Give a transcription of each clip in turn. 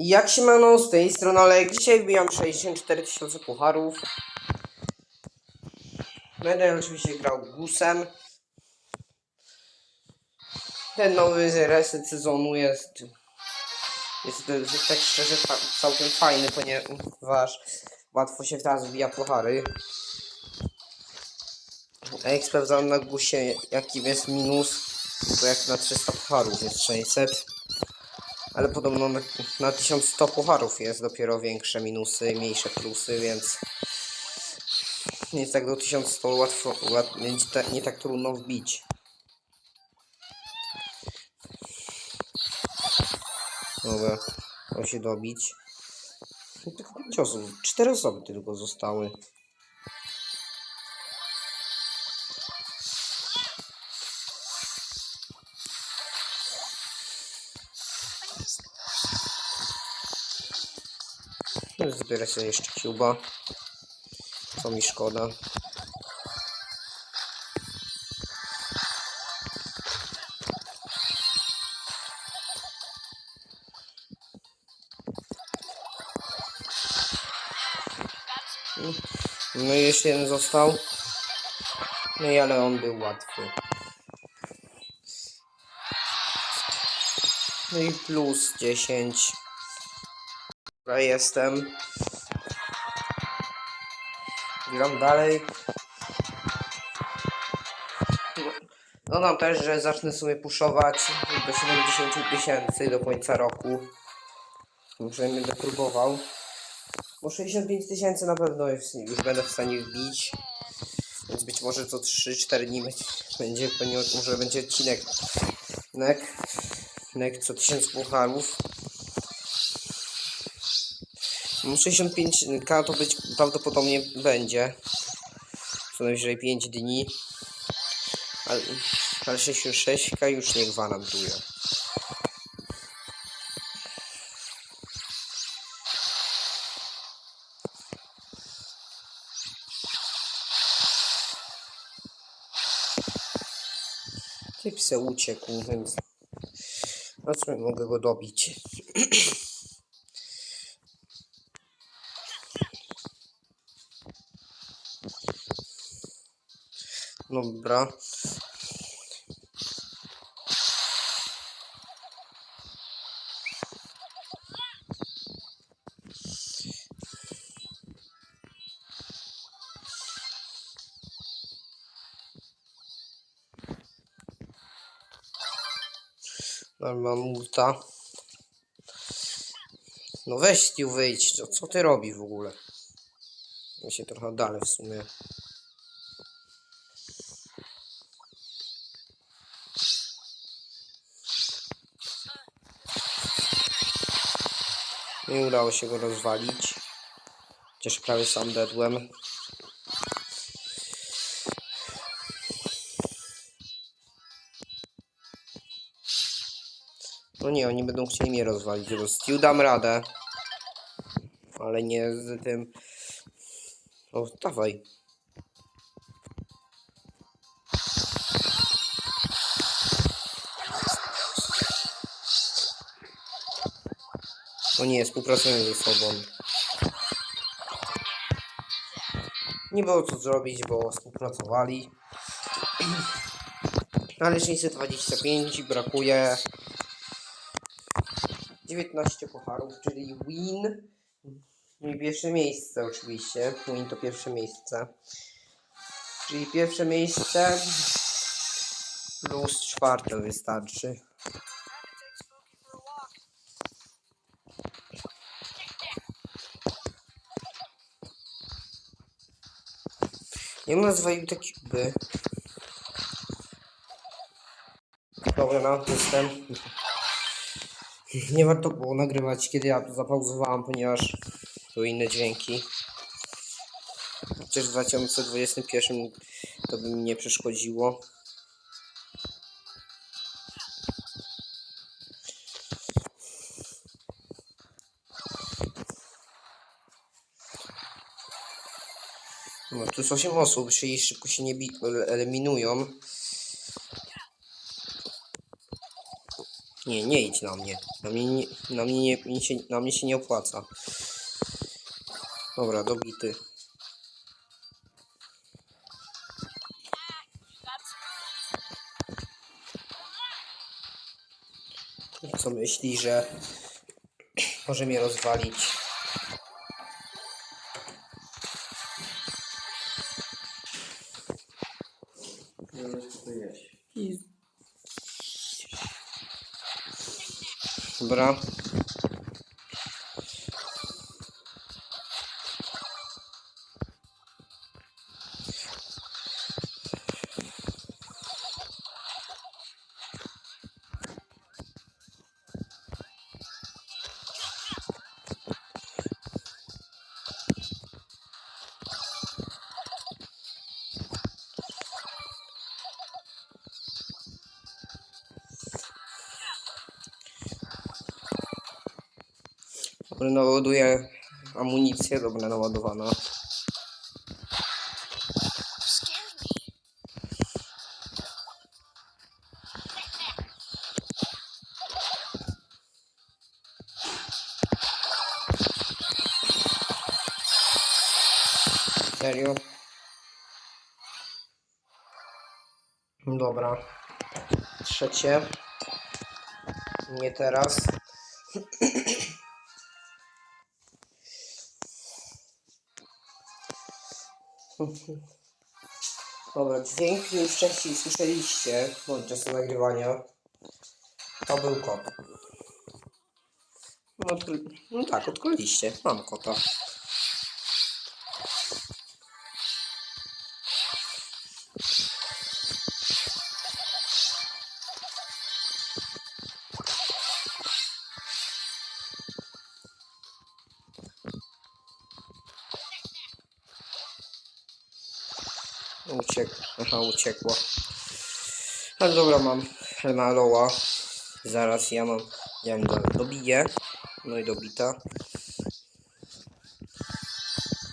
Jak się mano z tej strony, ale dzisiaj wbijam 64 tysiące pucharów. Będę oczywiście grał Gusem. Ten nowy reset sezonu jest, jest, jest tak szczerze całkiem fajny, ponieważ łatwo się teraz wbija puchary. Jak sprawdzałem na Gusie jaki jest minus, to jak na 300 pucharów jest 600. Ale podobno na, na 1100 pucharów jest dopiero większe minusy, mniejsze plusy, więc nie tak do 1100 łatwo, łat, będzie ta, nie tak trudno wbić. Dobra, to się dobić. Tylko 5 osób, 4 osoby tylko zostały. Zbierę sobie jeszcze cuba. Co mi szkoda. No i jeszcze jeden został. No i ale on był łatwy. No i plus 10. Dobra, jestem. Gram dalej. Dodam też, że zacznę sobie puszować do 70 tysięcy do końca roku. Muszę będę próbował. Bo 65 tysięcy na pewno już, już będę w stanie wbić. Więc być może co 3-4 dni będzie, ponieważ może będzie odcinek. Nek, nek co 1000 pucharów. No 65k to być prawdopodobnie będzie. Co najwyżej 5 dni. Ale, ale 66k już nie gwarantuje. Typ se uciekł, więc co mogę go dobić? Dobra. Dobra, multa. No weź Stu wyjdź, co, co ty robi w ogóle? Ja się trochę dalej w sumie. Nie udało się go rozwalić. Chociaż prawie sam dedłem. No nie, oni będą chcieli mnie rozwalić, bo Stu dam radę. Ale nie z tym... O, dawaj. Nie, współpracują ze sobą. Nie było co zrobić, bo współpracowali. Ale 625 brakuje 19 pucharów, czyli win. I pierwsze miejsce oczywiście. Win to pierwsze miejsce. Czyli pierwsze miejsce plus czwarte wystarczy. Nie nazwali te kuby. Dobra, no, jestem. Nie warto było nagrywać, kiedy ja to zapauzowałem, ponieważ były inne dźwięki. Chociaż w 2021 to by mi nie przeszkodziło. Tu jest 8 osób, czyli szybko się nie eliminują. Nie, nie idź na mnie. Na mnie, nie, na mnie, nie, mi się, na mnie się nie opłaca. Dobra, dobity. Co myśli, że może mnie rozwalić? Dobra. Dobra, naładuję amunicję, dobra, naładowana. Serio? Dobra. Trzecie. Nie teraz. Dobra, dźwięk już wcześniej słyszeliście podczas nagrywania. To był kot. No, no tak, odkryliście. Mam kota. Aha, uciekło. Ale dobra, mam Helmaloa. Zaraz ja mam. Ja do- dobiję. No i dobita.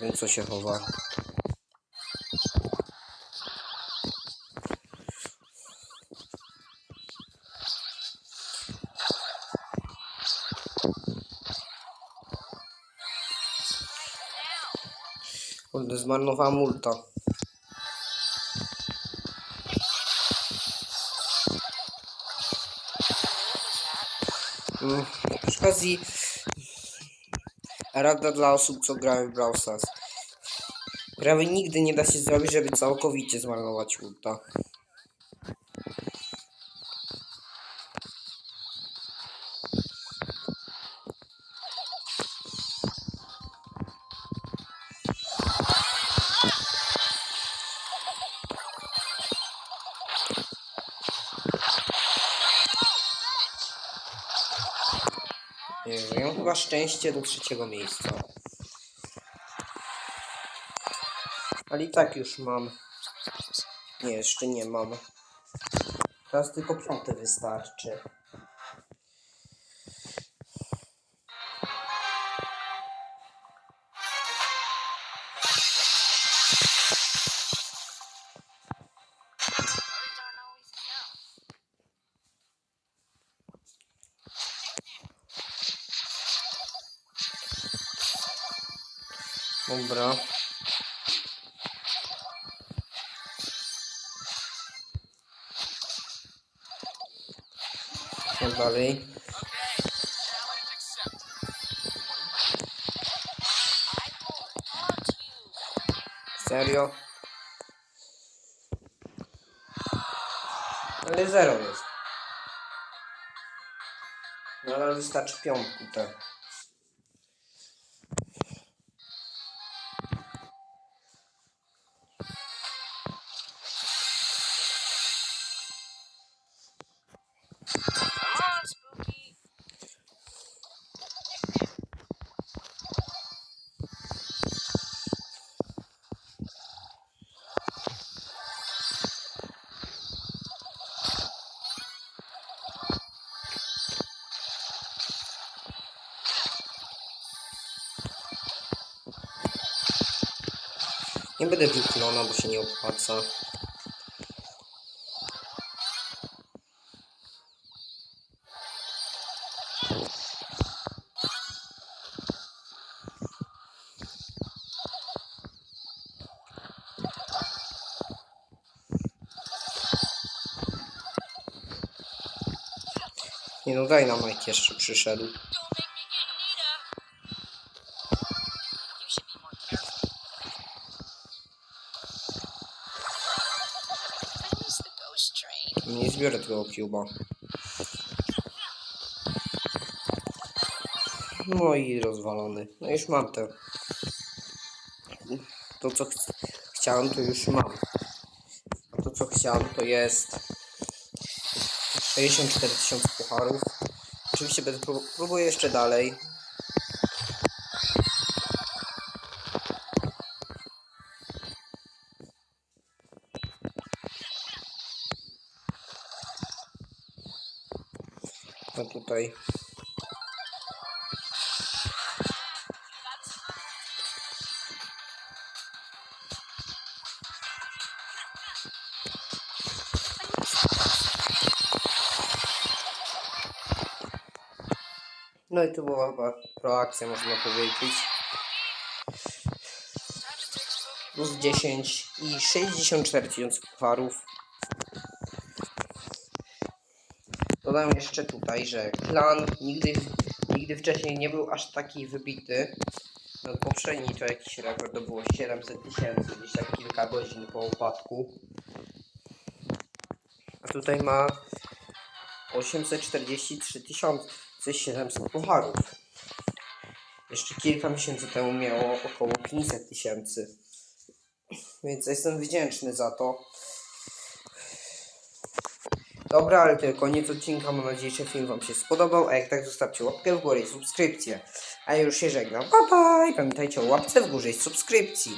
Wiem co się chowa. Kurde, multa. Okazji rada dla osób, co grają w Brawl Stars. Prawie nigdy nie da się zrobić, żeby całkowicie zmarnować ulta. Chyba szczęście do trzeciego miejsca. Ale i tak już mam. Nie, jeszcze nie mam. Teraz tylko piąte wystarczy. Dobra. Co dalej? Serio? Ale zero jest. No ale wystarczy piątku te. Nie będę bił bo się nie opłaca. Nie no daj nam Mike jeszcze przyszedł. Zbiorę tego cuba. No i rozwalony. No już mam te. To co ch chciałem to już mam. A to co chciałem to jest 64 tysiące pucharów. Oczywiście będę prób próbuję jeszcze dalej. No tutaj. No i to była proakcja, można powiedzieć. Plus 10 i 64 tysiące pucharów. Dodam jeszcze tutaj, że klan nigdy, nigdy wcześniej nie był aż taki wybity. No, poprzedni to jakiś rekord to było 700 tysięcy, gdzieś tak kilka godzin po upadku. A tutaj ma 843 700 pucharów. Jeszcze kilka miesięcy temu miało około 500 tysięcy. Więc jestem wdzięczny za to. Dobra, ale to koniec odcinka. Mam nadzieję, że film Wam się spodobał. A jak tak, zostawcie łapkę w górę i subskrypcję. A ja już się żegnam. Pa! I pamiętajcie o łapce w górze i subskrypcji.